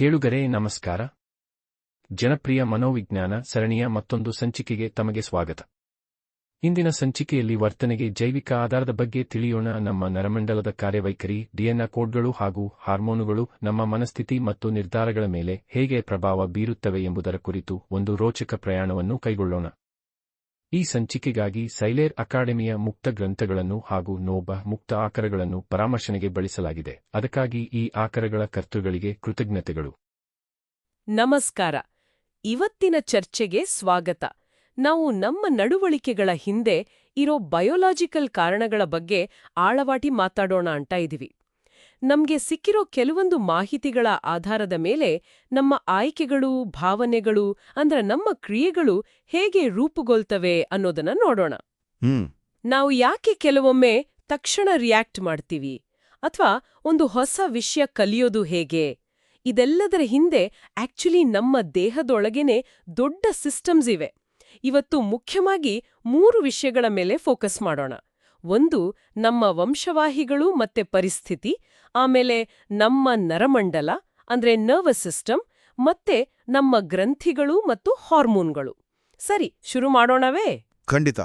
ಕೇಳುಗರೇ, ನಮಸ್ಕಾರ. ಜನಪ್ರಿಯ ಮನೋವಿಜ್ಞಾನ ಸರಣಿಯ ಮತ್ತೊಂದು ಸಂಚಿಕೆಗೆ ತಮಗೆ ಸ್ವಾಗತ. ಇಂದಿನ ಸಂಚಿಕೆಯಲ್ಲಿ ವರ್ತನೆಗೆ ಜೈವಿಕ ಆಧಾರದ ಬಗ್ಗೆ ತಿಳಿಯೋಣ. ನಮ್ಮ ನರಮಂಡಲದ ಕಾರ್ಯವೈಖರಿ ಡಿಎನ್ಎ ಕೋಡ್ಗಳು ಹಾಗೂ ಹಾರ್ಮೋನುಗಳು ನಮ್ಮ ಮನಸ್ಥಿತಿ ಮತ್ತು ನಿರ್ಧಾರಗಳ ಮೇಲೆ ಹೇಗೆ ಪ್ರಭಾವ ಬೀರುತ್ತವೆ ಎಂಬುದರ ಕುರಿತು ಒಂದು ರೋಚಕ ಪ್ರಯಾಣವನ್ನು ಕೈಗೊಳ್ಳೋಣ. ಈ ಸಂಚಿಕೆಗಾಗಿ ಸೈಲೇರ್ ಅಕಾಡೆಮಿಯ ಮುಕ್ತ ಗ್ರಂಥಗಳನ್ನು ಹಾಗೂ ನೋಬ ಮುಕ್ತ ಆಕರಗಳನ್ನು ಪರಾಮರ್ಶನೆಗೆ ಬಳಸಲಾಗಿದೆ. ಅದಕ್ಕಾಗಿ ಈ ಆಕರಗಳ ಕರ್ತೃಗಳಿಗೆ ಕೃತಜ್ಞತೆಗಳು. ನಮಸ್ಕಾರ. ಇವತ್ತಿನ ಚರ್ಚೆಗೆ ಸ್ವಾಗತ. ನಾವು ನಮ್ಮ ನಡವಳಿಕೆಗಳ ಹಿಂದೆ ಇರೋ ಬಯೋಲಾಜಿಕಲ್ ಕಾರಣಗಳ ಬಗ್ಗೆ ಆಳವಾಟಿ ಮಾತಾಡೋಣ ಅಂತ ಇದೀವಿ ನಮ್ಗೆ ಸಿಕ್ಕಿರೋ ಕೆಲವೊಂದು ಮಾಹಿತಿಗಳ ಆಧಾರದ ಮೇಲೆ ನಮ್ಮ ಆಯ್ಕೆಗಳು ಭಾವನೆಗಳು ಅಂದ್ರೆ ನಮ್ಮ ಕ್ರಿಯೆಗಳು ಹೇಗೆ ರೂಪುಗೊಳ್ತವೆ ಅನ್ನೋದನ್ನ ನೋಡೋಣ. ಹ್ಮ್. ನಾವು ಯಾಕೆ ಕೆಲವೊಮ್ಮೆ ತಕ್ಷಣ ರಿಯಾಕ್ಟ್ ಮಾಡ್ತೀವಿ? ಅಥವಾ ಒಂದು ಹೊಸ ವಿಷಯ ಕಲಿಯೋದು ಹೇಗೆ? ಇದೆಲ್ಲದರ ಹಿಂದೆ ಆಕ್ಚುಲಿ ನಮ್ಮ ದೇಹದೊಳಗೇನೆ ದೊಡ್ಡ ಸಿಸ್ಟಮ್ಸ್ ಇವೆ. ಇವತ್ತು ಮುಖ್ಯವಾಗಿ ಮೂರು ವಿಷಯಗಳ ಮೇಲೆ ಫೋಕಸ್ ಮಾಡೋಣ. ಒಂದು ನಮ್ಮ ವಂಶವಾಹಿಗಳು ಮತ್ತೆ ಪರಿಸ್ಥಿತಿ ಆಮೇಲೆ ನಮ್ಮ ನರಮಂಡಲ ಅಂದ್ರೆ ನರ್ವಸ್ ಸಿಸ್ಟಮ್ ಮತ್ತೆ ನಮ್ಮ ಗ್ರಂಥಿಗಳು ಮತ್ತು ಹಾರ್ಮೋನ್ಗಳು. ಸರಿ ಶುರು ಮಾಡೋಣವೇ? ಖಂಡಿತ.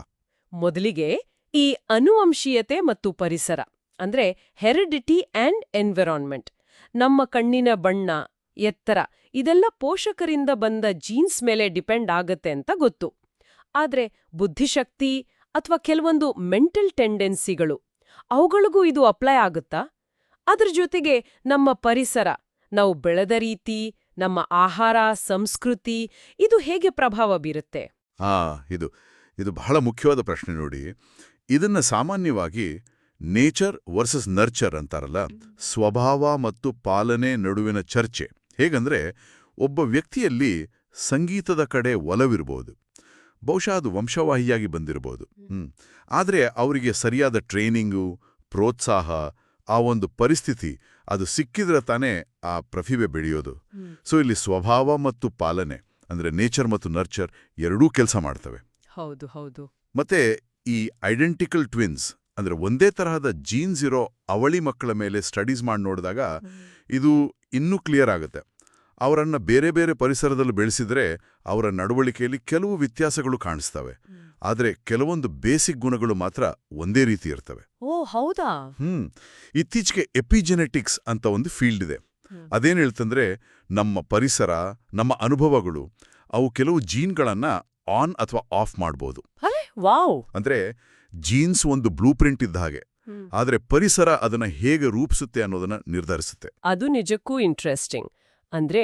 ಮೊದಲಿಗೆ ಈ ಅನುವಂಶೀಯತೆ ಮತ್ತು ಪರಿಸರ ಅಂದ್ರೆ ಹೆರಿಡಿಟಿ ಆ್ಯಂಡ್ ಎನ್ವಿರಾನ್ಮೆಂಟ್ ನಮ್ಮ ಕಣ್ಣಿನ ಬಣ್ಣ ಎತ್ತರ ಇದೆಲ್ಲ ಪೋಷಕರಿಂದ ಬಂದ ಜೀನ್ಸ್ ಮೇಲೆ ಡಿಪೆಂಡ್ ಆಗತ್ತೆ ಅಂತ ಗೊತ್ತು. ಆದ್ರೆ ಬುದ್ಧಿಶಕ್ತಿ ಅಥವಾ ಕೆಲವೊಂದು ಮೆಂಟಲ್ ಟೆಂಡೆನ್ಸಿಗಳು ಅವುಗಳಿಗೂ ಇದು ಅಪ್ಲೈ ಆಗುತ್ತಾ? ಅದ್ರ ಜೊತೆಗೆ ನಮ್ಮ ಪರಿಸರ, ನಾವು ಬೆಳೆದ ರೀತಿ, ನಮ್ಮ ಆಹಾರ, ಸಂಸ್ಕೃತಿ, ಇದು ಹೇಗೆ ಪ್ರಭಾವ ಬೀರುತ್ತೆ? ಆ ಇದು ಇದು ಬಹಳ ಮುಖ್ಯವಾದ ಪ್ರಶ್ನೆ ನೋಡಿ. ಇದನ್ನ ಸಾಮಾನ್ಯವಾಗಿ ನೇಚರ್ ವರ್ಸಸ್ ನರ್ಚರ್ ಅಂತಾರಲ್ಲ? ಸ್ವಭಾವ ಮತ್ತು ಪಾಲನೆ ನಡುವಿನ ಚರ್ಚೆ. ಹೇಗಂದ್ರೆ, ಒಬ್ಬ ವ್ಯಕ್ತಿಯಲ್ಲಿ ಸಂಗೀತದ ಕಡೆ ಒಲವಿರ್ಬೋದು. ಬಹುಶಃ ಅದು ವಂಶವಾಹಿಯಾಗಿ ಬಂದಿರಬಹುದು. ಆದರೆ ಅವರಿಗೆ ಸರಿಯಾದ ಟ್ರೈನಿಂಗು ಪ್ರೋತ್ಸಾಹ ಆ ಒಂದು ಪರಿಸ್ಥಿತಿ ಅದು ಸಿಕ್ಕಿದ್ರೆ ತಾನೇ ಆ ಪ್ರತಿಭೆ ಬೆಳೆಯೋದು. ಸೊ ಇಲ್ಲಿ ಸ್ವಭಾವ ಮತ್ತು ಪಾಲನೆ ಅಂದ್ರೆ ನೇಚರ್ ಮತ್ತು ನರ್ಚರ್ ಎರಡೂ ಕೆಲಸ ಮಾಡ್ತವೆ. ಹೌದು ಹೌದು. ಮತ್ತೆ ಈ ಐಡೆಂಟಿಕಲ್ ಟ್ವಿನ್ಸ್ ಅಂದ್ರೆ ಒಂದೇ ತರಹದ ಜೀನ್ಸ್ ಇರೋ ಅವಳಿ ಮಕ್ಕಳ ಮೇಲೆ ಸ್ಟಡೀಸ್ ಮಾಡಿ ನೋಡಿದಾಗ ಇದು ಇನ್ನೂ ಕ್ಲಿಯರ್ ಆಗುತ್ತೆ. ಅವರನ್ನ ಬೇರೆ ಬೇರೆ ಪರಿಸರದಲ್ಲಿ ಬೆಳೆಸಿದರೆ ಅವರ ನಡವಳಿಕೆಯಲ್ಲಿ ಕೆಲವು ವ್ಯತ್ಯಾಸಗಳು ಕಾಣಿಸ್ತವೆ. ಆದರೆ ಕೆಲವೊಂದು ಬೇಸಿಕ್ ಗುಣಗಳು ಮಾತ್ರ ಒಂದೇ ರೀತಿ ಇರ್ತವೆ. ಓ ಹೌದಾ? ಹ್ಮ್. ಇತ್ತೀಚೆಗೆ ಎಪಿಜೆನೆಟಿಕ್ಸ್ ಅಂತ ಒಂದು ಫೀಲ್ಡ್ ಇದೆ. ಅದೇನು ಹೇಳ್ತಂದ್ರೆ ನಮ್ಮ ಪರಿಸರ ನಮ್ಮ ಅನುಭವಗಳು ಅವು ಕೆಲವು ಜೀನ್ಗಳನ್ನ ಆನ್ ಅಥವಾ ಆಫ್ ವಾವ್! ಅಂದ್ರೆ ಜೀನ್ಸ್ ಒಂದು ಬ್ಲೂ ಪ್ರಿಂಟ್ ಇದ್ದ ಹಾಗೆ. ಆದ್ರೆ ಪರಿಸರ ಅದನ್ನ ಹೇಗೆ ರೂಪಿಸುತ್ತೆ ಅನ್ನೋದನ್ನ ನಿರ್ಧರಿಸುತ್ತೆ. ಅದು ನಿಜಕ್ಕೂ ಇಂಟ್ರೆಸ್ಟಿಂಗ್ ಅಂದ್ರೆ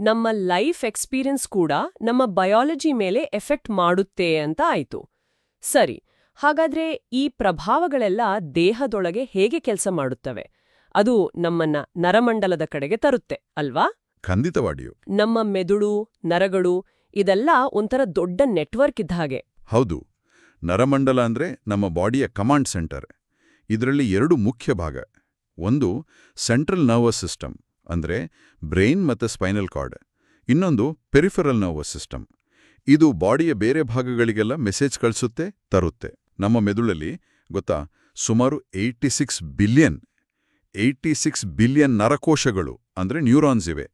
ನಮ್ಮ ಲೈಫ್ ಎಕ್ಸ್ಪೀರಿಯನ್ಸ್ ಕೂಡ ನಮ್ಮ ಬಯಾಲಜಿ ಮೇಲೆ ಎಫೆಕ್ಟ್ ಮಾಡುತ್ತೆ ಅಂತ ಆಯಿತು. ಸರಿ ಹಾಗಾದ್ರೆ ಈ ಪ್ರಭಾವಗಳೆಲ್ಲ ದೇಹದೊಳಗೆ ಹೇಗೆ ಕೆಲಸ ಮಾಡುತ್ತವೆ? ಅದು ನಮ್ಮನ್ನ ನರಮಂಡಲದ ಕಡೆಗೆ ತರುತ್ತೆ ಅಲ್ವಾ? ಖಂಡಿತವಾಗಿಯೂ. ನಮ್ಮ ಮೆದುಳು ನರಗಳು ಇದೆಲ್ಲ ಒಂಥರ ದೊಡ್ಡ ನೆಟ್ವರ್ಕ್ ಇದ್ದ ಹಾಗೆ. ಹೌದು ನರಮಂಡಲ ಅಂದ್ರೆ ನಮ್ಮ ಬಾಡಿಯ ಕಮಾಂಡ್ ಸೆಂಟರ್. ಇದರಲ್ಲಿ ಎರಡು ಮುಖ್ಯ ಭಾಗ. ಒಂದು ಸೆಂಟ್ರಲ್ ನರ್ವಸ್ ಸಿಸ್ಟಮ್. ಅಂದ್ರೆ ಬ್ರೈನ್ ಮತ್ತು ಸ್ಪೈನಲ್ ಕಾರ್ಡ್. ಇನ್ನೊಂದು ಪೆರಿಫೆರಲ್ ನರ್ವಸ್ ಸಿಸ್ಟಮ್. ಇದು ಬಾಡಿಯ ಬೇರೆ ಭಾಗಗಳಿಗೆಲ್ಲ ಮೆಸೇಜ್ ಕಳಿಸುತ್ತೆ, ತರುತ್ತೆ. ನಮ್ಮ ಮೆದುಳಲ್ಲಿ ಗೊತ್ತಾ, ಸುಮಾರು eighty six billion, eighty six billion ನರಕೋಶಗಳು ಅಂದ್ರೆ ನ್ಯೂರಾನ್ಸ್ ಇವೆ.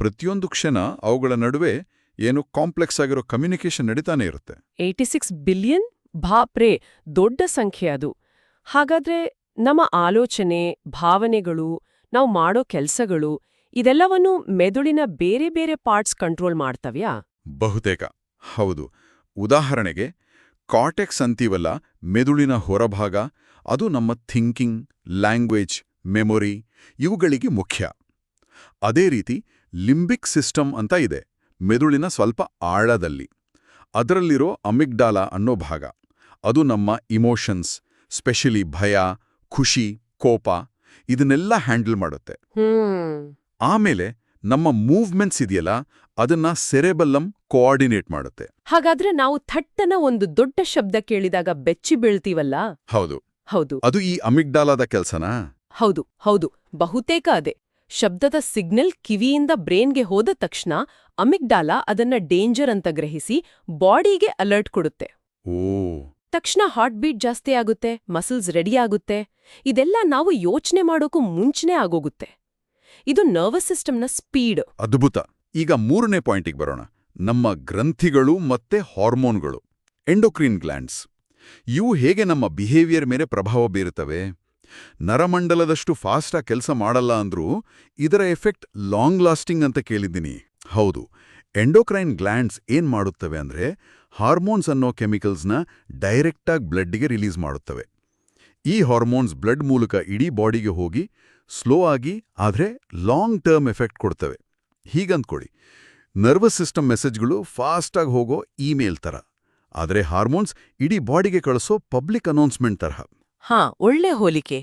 ಪ್ರತಿಯೊಂದು ಕ್ಷಣ ಅವುಗಳ ನಡುವೆ ಏನು ಕಾಂಪ್ಲೆಕ್ಸ್ ಆಗಿರೋ ಕಮ್ಯುನಿಕೇಶನ್ ನಡೀತಾನೆ ಇರುತ್ತೆ. Eighty six billion? ಬಾಪ್ರೇ ದೊಡ್ಡ ಸಂಖ್ಯೆ ಅದು. ಹಾಗಾದ್ರೆ ನಮ್ಮ ಆಲೋಚನೆ, ಭಾವನೆಗಳು ನಾವು ಮಾಡೋ ಕೆಲಸಗಳು ಇದೆಲ್ಲವನ್ನು ಮೆದುಳಿನ ಬೇರೆ ಬೇರೆ ಪಾರ್ಟ್ಸ್ ಕಂಟ್ರೋಲ್ ಮಾಡ್ತವ್ಯಾ? ಬಹುತೇಕ. ಹೌದು. ಉದಾಹರಣೆಗೆ ಕಾಟೆಕ್ಸ್ ಅಂತೀವಲ್ಲ, ಮೆದುಳಿನ ಹೊರಭಾಗ, ಅದು ನಮ್ಮ ಥಿಂಕಿಂಗ್, ಲ್ಯಾಂಗ್ವೇಜ್, ಮೆಮೊರಿ, ಇವುಗಳಿಗೆ ಮುಖ್ಯ. ಅದೇ ರೀತಿ, ಲಿಂಬಿಕ್ ಸಿಸ್ಟಮ್ ಅಂತ ಇದೆ, ಮೆದುಳಿನ ಸ್ವಲ್ಪ ಆಳದಲ್ಲಿ. ಅದರಲ್ಲಿರೋ ಅಮಿಗ್ಡಾಲ ಅನ್ನೋ ಭಾಗ. ಅದು ನಮ್ಮ ಇಮೋಷನ್ಸ್, ಸ್ಪೆಷಲಿ ಭಯ, ಖುಷಿ, ಕೋಪ ಇದನ್ನೆಲ್ಲ ಹ್ಯಾಂಡಲ್ ಮಾಡುತ್ತೆ. ಹ್ಮ್ ಆಮೇಲೆ ನಮ್ಮ ಮೂವ್ಮೆಂಟ್ಸ್ ಇದೆಯಲ್ಲ ಅದನ್ನ ಸೆರೆಬಲ್ಲಂ ಕೋಆರ್ಡಿನೇಟ್ ಮಾಡುತ್ತೆ. ಹಾಗಾದ್ರೆ ನಾವು ಥಟ್ಟನ ಒಂದು ದೊಡ್ಡ ಶಬ್ದ ಕೇಳಿದಾಗ ಬೆಚ್ಚಿ ಬೀಳ್ತೀವಲ್ಲ? ಹೌದು. ಹೌದು. ಅದು ಈ ಅಮಿಗ್ಡಾಲಾದ ಕೆಲ್ಸನಾ? ಹೌದು ಹೌದು. ಬಹುತೇಕ ಅದೇ. ಶಬ್ದದ ಸಿಗ್ನಲ್ ಕಿವಿಯಿಂದ ಬ್ರೇನ್ಗೆ ಹೋದ ತಕ್ಷಣ ಅಮಿಗ್ಡಾಲಾ ಅದನ್ನ ಡೇಂಜರ್ ಅಂತ ಗ್ರಹಿಸಿ ಬಾಡಿಗೆ ಅಲರ್ಟ್ ಕೊಡುತ್ತೆ. ಓ. ತಕ್ಷಣ ಹಾರ್ಟ್ ಬೀಟ್ ಜಾಸ್ತಿ ಆಗುತ್ತೆ ಮಸಲ್ಸ್ ರೆಡಿ ಆಗುತ್ತೆ. ಇದೆಲ್ಲ ನಾವು ಯೋಚನೆ ಮಾಡೋಕ್ಕೂ ಮುಂಚೆನೇ ಆಗೋಗುತ್ತೆ. ಇದು ನರ್ವಸ್ ಸಿಸ್ಟಮ್ನ ಸ್ಪೀಡ್ ಅದ್ಭುತ. ಈಗ ಮೂರನೇ ಪಾಯಿಂಟಿಗೆ ಬರೋಣ. ನಮ್ಮ ಗ್ರಂಥಿಗಳು ಮತ್ತೆ ಹಾರ್ಮೋನ್ಗಳು ಎಂಡೋಕ್ರೀನ್ ಗ್ಲ್ಯಾಂಡ್ಸ್ ಇವು ಹೇಗೆ ನಮ್ಮ ಬಿಹೇವಿಯರ್ ಮೇಲೆ ಪ್ರಭಾವ ಬೀರುತ್ತವೆ? ನರಮಂಡಲದಷ್ಟು ಫಾಸ್ಟಾಗಿ ಕೆಲಸ ಮಾಡಲ್ಲ ಅಂದ್ರೂ ಇದರ ಎಫೆಕ್ಟ್ ಲಾಂಗ್ ಲಾಸ್ಟಿಂಗ್ ಅಂತ ಕೇಳಿದ್ದೀನಿ. ಹೌದು. ಎಂಡೋಕ್ರೈನ್ ಗ್ಲ್ಯಾಂಡ್ಸ್ ಏನ್ ಮಾಡುತ್ತವೆ ಅಂದ್ರೆ ಹಾರ್ಮೋನ್ಸ್ ಅನ್ನೋ ಕೆಮಿಕಲ್ಸ್ನ ಡೈರೆಕ್ಟಾಗಿ ಬ್ಲಡ್ಗೆ ರಿಲೀಸ್ ಮಾಡುತ್ತವೆ. ಈ ಹಾರ್ಮೋನ್ಸ್ ಬ್ಲಡ್ ಮೂಲಕ ಇಡೀ ಬಾಡಿಗೆ ಹೋಗಿ ಸ್ಲೋ ಆಗಿ ಆದರೆ ಲಾಂಗ್ ಟರ್ಮ್ ಎಫೆಕ್ಟ್ ಕೊಡ್ತವೆ. ಹೀಗಂದ್ಕೊಡಿ ನರ್ವಸ್ ಸಿಸ್ಟಮ್ ಮೆಸೇಜ್ಗಳು ಫಾಸ್ಟಾಗಿ ಹೋಗೋ ಇಮೇಲ್ ಥರ ಆದರೆ ಹಾರ್ಮೋನ್ಸ್ ಇಡೀ ಬಾಡಿಗೆ ಕಳಿಸೋ ಪಬ್ಲಿಕ್ ಅನೌನ್ಸ್ಮೆಂಟ್ ತರಹ. ಹಾ ಒಳ್ಳೆ ಹೋಲಿಕೆ.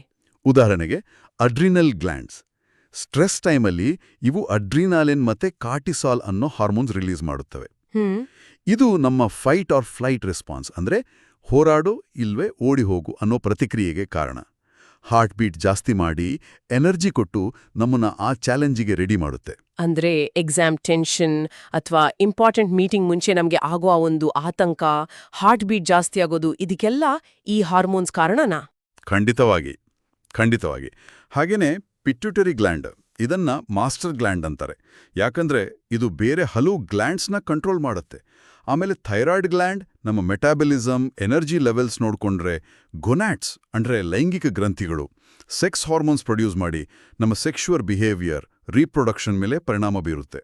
ಉದಾಹರಣೆಗೆ ಅಡ್ರಿನಲ್ ಗ್ಲ್ಯಾಂಡ್ಸ್. ಸ್ಟ್ರೆಸ್ ಟೈಮಲ್ಲಿ ಇವು ಅಡ್ರಿನಾಲಿನ್ ಮತ್ತೆ ಕಾರ್ಟಿಸಾಲ್ ಅನ್ನೋ ಹಾರ್ಮೋನ್ಸ್ ರಿಲೀಸ್ ಮಾಡುತ್ತವೆ. ಇದು ನಮ್ಮ ಫೈಟ್ ಆರ್ ಫ್ಲೈಟ್ ರೆಸ್ಪಾನ್ಸ್ ಅಂದ್ರೆ ಹೋರಾಡು ಇಲ್ವೇ ಓಡಿ ಹೋಗು ಅನ್ನೋ ಪ್ರತಿಕ್ರಿಯೆಗೆ ಕಾರಣ. ಹಾರ್ಟ್ ಬೀಟ್ ಜಾಸ್ತಿ ಮಾಡಿ ಎನರ್ಜಿ ಕೊಟ್ಟು ನಮ್ಮನ್ನ ಆ ಚಾಲೆಂಜಿಗೆ ರೆಡಿ ಮಾಡುತ್ತೆ. ಅಂದ್ರೆ ಎಕ್ಸಾಮ್ ಟೆನ್ಷನ್ ಅಥವಾ ಇಂಪಾರ್ಟೆಂಟ್ ಮೀಟಿಂಗ್ ಮುಂಚೆ ನಮಗೆ ಆಗುವ ಒಂದು ಆತಂಕ ಹಾರ್ಟ್ ಬೀಟ್ ಜಾಸ್ತಿ ಆಗೋದು ಇದಕ್ಕೆಲ್ಲ ಈ ಹಾರ್ಮೋನ್ಸ್ ಕಾರಣನಾ? ಖಂಡಿತವಾಗಿ ಖಂಡಿತವಾಗಿ. ಹಾಗೇನೆ ಪಿಟ್ಯುಟರಿ ಗ್ಲ್ಯಾಂಡ್ ಇದನ್ನ ಮಾಸ್ಟರ್ ಗ್ಲ್ಯಾಂಡ್ ಅಂತಾರೆ. ಯಾಕಂದ್ರೆ ಇದು ಬೇರೆ ಹಲವು ಗ್ಲ್ಯಾಂಡ್ಸ್ನ ಕಂಟ್ರೋಲ್ ಮಾಡುತ್ತೆ. ಆಮೇಲೆ ಥೈರಾಯ್ಡ್ ಗ್ಲ್ಯಾಂಡ್ ನಮ್ಮ ಮೆಟಾಬಲಿಸಮ್ ಎನರ್ಜಿ ಲೆವೆಲ್ಸ್ ನೋಡಿಕೊಂಡ್ರೆ ಗೊನ್ಯಾಟ್ಸ್ ಅಂದ್ರೆ ಲೈಂಗಿಕ ಗ್ರಂಥಿಗಳು ಸೆಕ್ಸ್ ಹಾರ್ಮೋನ್ಸ್ ಪ್ರೊಡ್ಯೂಸ್ ಮಾಡಿ ನಮ್ಮ ಸೆಕ್ಷುವರ್ ಬಿಹೇವಿಯರ್ ರೀಪ್ರೊಡಕ್ಷನ್ ಮೇಲೆ ಪರಿಣಾಮ ಬೀರುತ್ತೆ.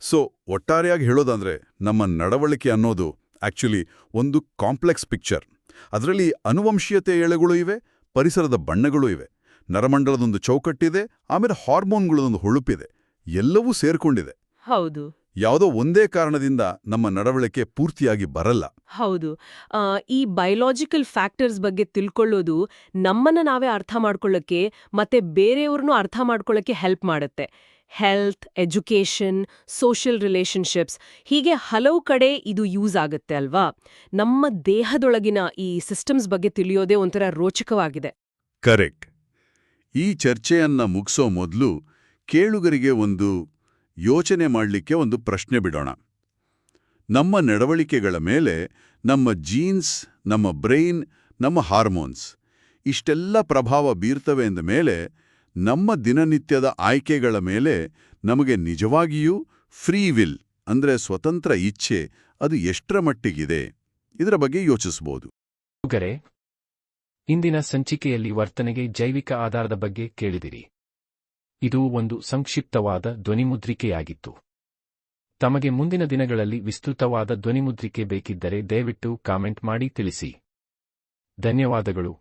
ಸೊ ಒಟ್ಟಾರೆಯಾಗಿ ಹೇಳೋದಂದ್ರೆ ನಮ್ಮ ನಡವಳಿಕೆ ಅನ್ನೋದು ಆಕ್ಚುಲಿ ಒಂದು ಕಾಂಪ್ಲೆಕ್ಸ್ ಪಿಕ್ಚರ್. ಅದರಲ್ಲಿ ಅನುವಂಶೀಯತೆ ಎಳೆಗಳು ಇವೆ ಪರಿಸರದ ಬಣ್ಣಗಳು ಇವೆ. ನರಮಂಡಲದೊಂದು ಚೌಕಟ್ಟಿದೆ ಆಮೇಲೆ ಹಾರ್ಮೋನ್ಗಳದೊಂದು ಹೊಳುಪಿದೆ. ಎಲ್ಲವೂ ಸೇರ್ಕೊಂಡಿದೆ. ಹೌದು. ಯಾವುದೋ ಒಂದೇ ಕಾರಣದಿಂದ ನಮ್ಮ ನಡವಳಿಕೆ ಪೂರ್ತಿಯಾಗಿ ಬರಲ್ಲ. ಹೌದು. ಈ ಬಯಲಾಜಿಕಲ್ ಫ್ಯಾಕ್ಟರ್ಸ್ ಬಗ್ಗೆ ತಿಳ್ಕೊಳ್ಳೋದು ನಮ್ಮನ್ನ ನಾವೇ ಅರ್ಥ ಮಾಡ್ಕೊಳ್ಳೋಕ್ಕೆ ಮತ್ತೆ ಬೇರೆಯವ್ರನ್ನೂ ಅರ್ಥ ಮಾಡ್ಕೊಳ್ಳೋಕ್ಕೆ ಹೆಲ್ಪ್ ಮಾಡುತ್ತೆ. ಹೆಲ್ತ್ ಎಜುಕೇಷನ್ ಸೋಷಿಯಲ್ ರಿಲೇಷನ್ಶಿಪ್ಸ್ ಹೀಗೆ ಹಲವು ಕಡೆ ಇದು ಯೂಸ್ ಆಗುತ್ತೆ ಅಲ್ವಾ? ನಮ್ಮ ದೇಹದೊಳಗಿನ ಈ ಸಿಸ್ಟಮ್ಸ್ ಬಗ್ಗೆ ತಿಳಿಯೋದೇ ಒಂಥರ ರೋಚಕವಾಗಿದೆ. ಕರೆಕ್ಟ್ ಈ ಚರ್ಚೆಯನ್ನ ಮುಗಿಸೋ ಮೊದಲು ಕೇಳುಗರಿಗೆ ಒಂದು ಯೋಚನೆ ಮಾಡಲಿಕ್ಕೆ ಒಂದು ಪ್ರಶ್ನೆ ಬಿಡೋಣ. ನಮ್ಮ ನಡವಳಿಕೆಗಳ ಮೇಲೆ ನಮ್ಮ ಜೀನ್ಸ್ ನಮ್ಮ ಬ್ರೈನ್ ನಮ್ಮ ಹಾರ್ಮೋನ್ಸ್ ಇಷ್ಟೆಲ್ಲ ಪ್ರಭಾವ ಬೀರ್ತವೆ ಎಂದ ಮೇಲೆ ನಮ್ಮ ದಿನನಿತ್ಯದ ಆಯ್ಕೆಗಳ ಮೇಲೆ ನಮಗೆ ನಿಜವಾಗಿಯೂ ಫ್ರೀ ವಿಲ್ ಅಂದ್ರೆ ಸ್ವತಂತ್ರ ಇಚ್ಛೆ ಅದು ಎಷ್ಟರ ಮಟ್ಟಿಗಿದೆ? ಇದರ ಬಗ್ಗೆ ಯೋಚಿಸಬಹುದು ಇಂದಿನ ಸಂಚಿಕೆಯಲ್ಲಿ ವರ್ತನೆಗೆ ಜೈವಿಕ ಆಧಾರದ ಬಗ್ಗೆ ಕೇಳಿದಿರಿ. ಇದು ಒಂದು ಸಂಕ್ಷಿಪ್ತವಾದ ಧ್ವನಿಮುದ್ರಿಕೆಯಾಗಿತ್ತು. ತಮಗೆ ಮುಂದಿನ ದಿನಗಳಲ್ಲಿ ವಿಸ್ತೃತವಾದ ಧ್ವನಿಮುದ್ರಿಕೆ ಬೇಕಿದ್ದರೆ ದಯವಿಟ್ಟು ಕಾಮೆಂಟ್ ಮಾಡಿ ತಿಳಿಸಿ. ಧನ್ಯವಾದಗಳು.